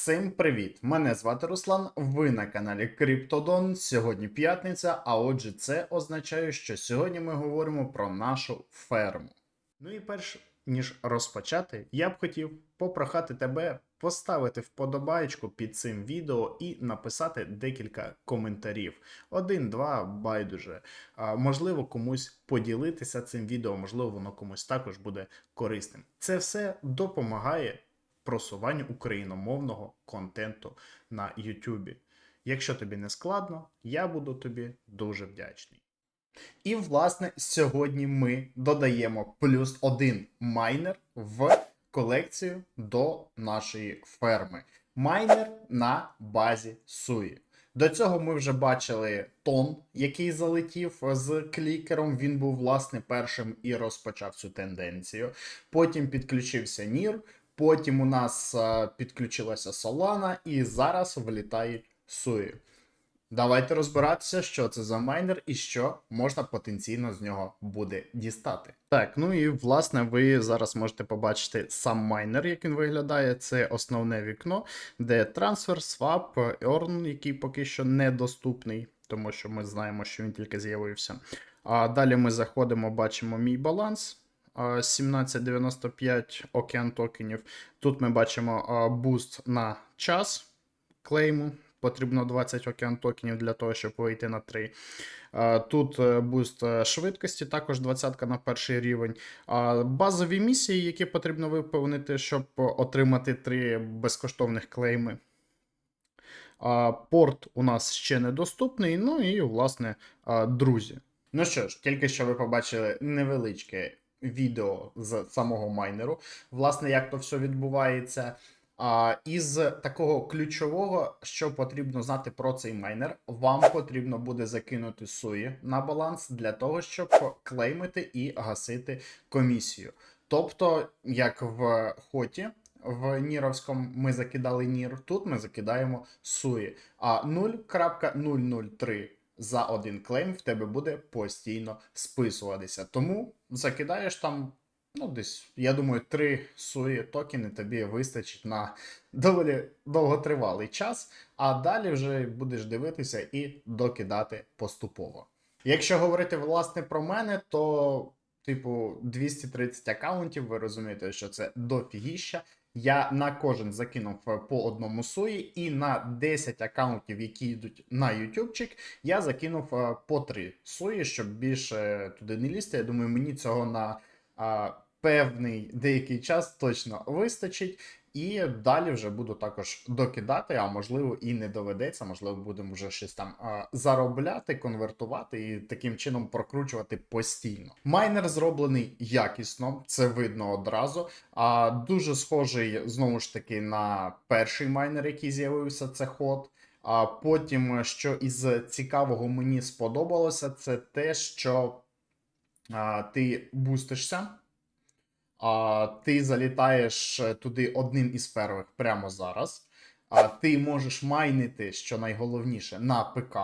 Всім привіт! Мене звати Руслан. Ви на каналі Криптодон. Сьогодні п'ятниця, а отже, це означає, що сьогодні ми говоримо про нашу ферму. Ну і перш ніж розпочати, я б хотів попрохати тебе поставити вподобайку під цим відео і написати декілька коментарів. Один, два, байдуже. А, можливо, комусь поділитися цим відео, можливо, воно комусь також буде корисним. Це все допомагає просуванню україномовного контенту на YouTube. Якщо тобі не складно, я буду тобі дуже вдячний. І, власне, сьогодні ми додаємо плюс один майнер в колекцію до нашої ферми. Майнер на базі Суї. До цього ми вже бачили тон, який залетів з клікером. Він був, власне, першим і розпочав цю тенденцію. Потім підключився Нір, потім у нас е, підключилася Solana, і зараз влітають Суї. Давайте розбиратися, що це за майнер і що можна потенційно з нього буде дістати. Так, ну і власне ви зараз можете побачити сам майнер, як він виглядає. Це основне вікно, де трансфер, свап, earn, який поки що недоступний, тому що ми знаємо, що він тільки з'явився. А далі ми заходимо, бачимо мій баланс. А, 1795 океан токенів. Тут ми бачимо буст на час клейму. Потрібно 20 океан токенів для того, щоб вийти на 3. Тут е, буст е, швидкості, також 20 на перший рівень. Базові місії, які потрібно виповнити, щоб отримати 3 безкоштовних клейми. Порт у нас ще недоступний. Ну і, власне, друзі. Ну що ж, тільки що ви побачили невеличке відео з самого майнеру. Власне, як то все відбувається. А, із такого ключового, що потрібно знати про цей майнер, вам потрібно буде закинути суї на баланс для того, щоб клеймити і гасити комісію. Тобто, як в хоті. В Ніровському ми закидали Нір, тут ми закидаємо суї. А 0.003 за один клейм в тебе буде постійно списуватися. Тому закидаєш там, ну, десь, я думаю, 3 суї токени тобі вистачить на доволі довготривалий час, а далі вже будеш дивитися і докидати поступово. Якщо говорити власне про мене, то. Типу, 230 аккаунтів, ви розумієте, що це дофігіща. Я на кожен закинув е, по одному суї, і на 10 аккаунтів, які йдуть на ютубчик, я закинув е, по 3 суї, щоб більше туди не лізти. Я думаю, мені цього на а, певний деякий час точно вистачить. І далі вже буду також докидати, а можливо і не доведеться, можливо, будемо вже щось там а, заробляти, конвертувати і таким чином прокручувати постійно. Майнер зроблений якісно, це видно одразу. А дуже схожий знову ж таки на перший майнер, який з'явився, це ход. А потім, що із цікавого мені сподобалося, це те, що а, ти бустишся. А, ти залітаєш е, туди одним із первих прямо зараз. А ти можеш майнити, що найголовніше, на ПК.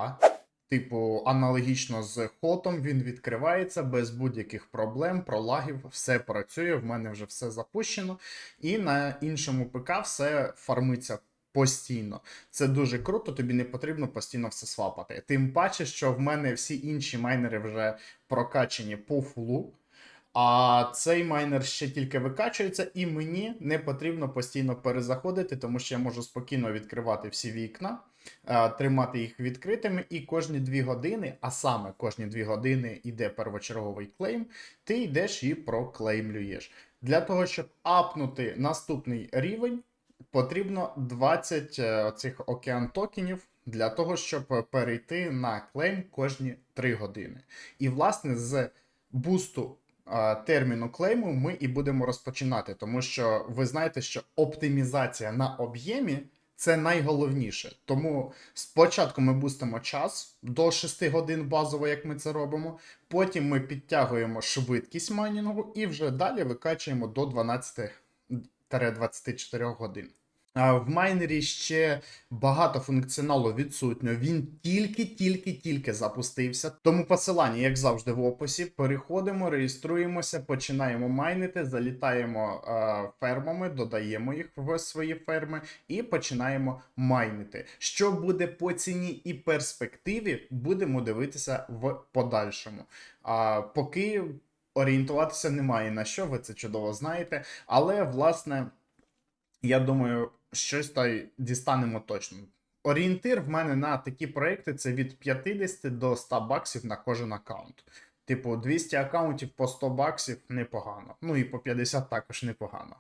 Типу, аналогічно з хотом, він відкривається без будь-яких проблем, пролагів, все працює, в мене вже все запущено. І на іншому ПК все фармиться постійно. Це дуже круто, тобі не потрібно постійно все свапати. Тим паче, що в мене всі інші майнери вже прокачені по фулу. А цей майнер ще тільки викачується, і мені не потрібно постійно перезаходити, тому що я можу спокійно відкривати всі вікна, е, тримати їх відкритими, і кожні 2 години, а саме кожні 2 години йде первочерговий клейм, ти йдеш і проклеймлюєш. Для того, щоб апнути наступний рівень, потрібно 20 е, цих океан токенів. Для того, щоб перейти на клейм кожні 3 години. І, власне, з бусту терміну клейму ми і будемо розпочинати, тому що ви знаєте, що оптимізація на об'ємі це найголовніше. Тому спочатку ми бустимо час до 6 годин базово, як ми це робимо. Потім ми підтягуємо швидкість майнінгу і вже далі викачуємо до 12-24 годин. В майнері ще багато функціоналу відсутньо. Він тільки-тільки-тільки запустився. Тому посилання, як завжди, в описі. Переходимо, реєструємося, починаємо майнити, залітаємо е, фермами, додаємо їх в свої ферми і починаємо майнити. Що буде по ціні і перспективі, будемо дивитися в подальшому. А поки орієнтуватися немає на що, ви це чудово знаєте. Але власне. Я думаю, щось та й дістанемо точно. Орієнтир в мене на такі проекти це від 50 до 100 баксів на кожен аккаунт. Типу, 200 аккаунтів по 100 баксів непогано. Ну і по 50 також непогано.